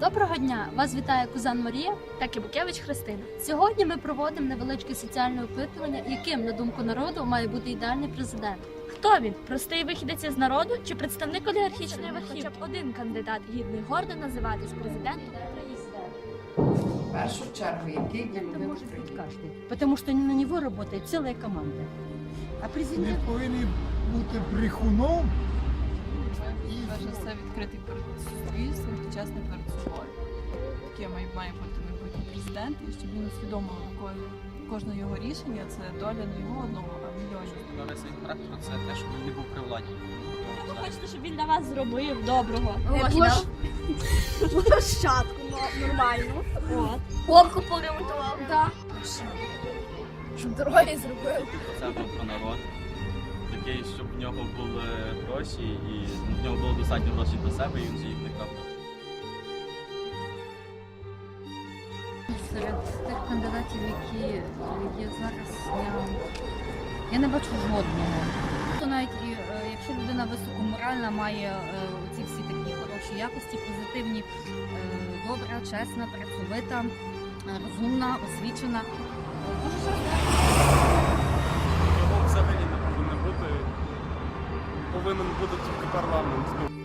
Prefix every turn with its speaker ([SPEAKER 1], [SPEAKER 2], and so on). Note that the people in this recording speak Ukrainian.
[SPEAKER 1] Доброго дня! Вас вітає Кузан Марія.
[SPEAKER 2] та Кибукевич Христина.
[SPEAKER 1] Сьогодні ми проводимо невеличке соціальне опитування, яким, на думку народу, має бути ідеальний президент.
[SPEAKER 2] Хто він? Простий вихідець із народу чи представник олігархічної верхівки? Хоча б один кандидат гідний гордо називатись президентом України.
[SPEAKER 3] В першу чергу, який для
[SPEAKER 4] Это
[SPEAKER 3] людини
[SPEAKER 4] может быть
[SPEAKER 3] прийде.
[SPEAKER 4] каждый, потому что на него работает целая команда. А
[SPEAKER 5] Не
[SPEAKER 4] президент
[SPEAKER 5] повинні бути брехуном.
[SPEAKER 6] за все відкритий перед суспільством, чесний перед собою. Таке має, має бути майбутній президент, і щоб він усвідомив кожне, кожне його рішення це доля не його одного, а мільйонів.
[SPEAKER 7] Свій характер це те, щоб він не був при владі.
[SPEAKER 2] Ви хочете, щоб він для вас зробив доброго?
[SPEAKER 8] Площадку нормальну. Попку поремонтував. Щоб дороги зробив.
[SPEAKER 7] Це був про народ. Такий, щоб в нього були гроші, і в нього було достатньо грошей для себе, і він же їх не крав.
[SPEAKER 9] Серед тих кандидатів, які є зараз, я, я не бачу жодного. То навіть і, е, якщо людина високоморальна, має е, ці всі такі хороші якості, позитивні, е, добра, чесна, працьовита, розумна, освічена. Дуже часто
[SPEAKER 10] Його взагалі не повинно бути. Повинен бути тільки парламент.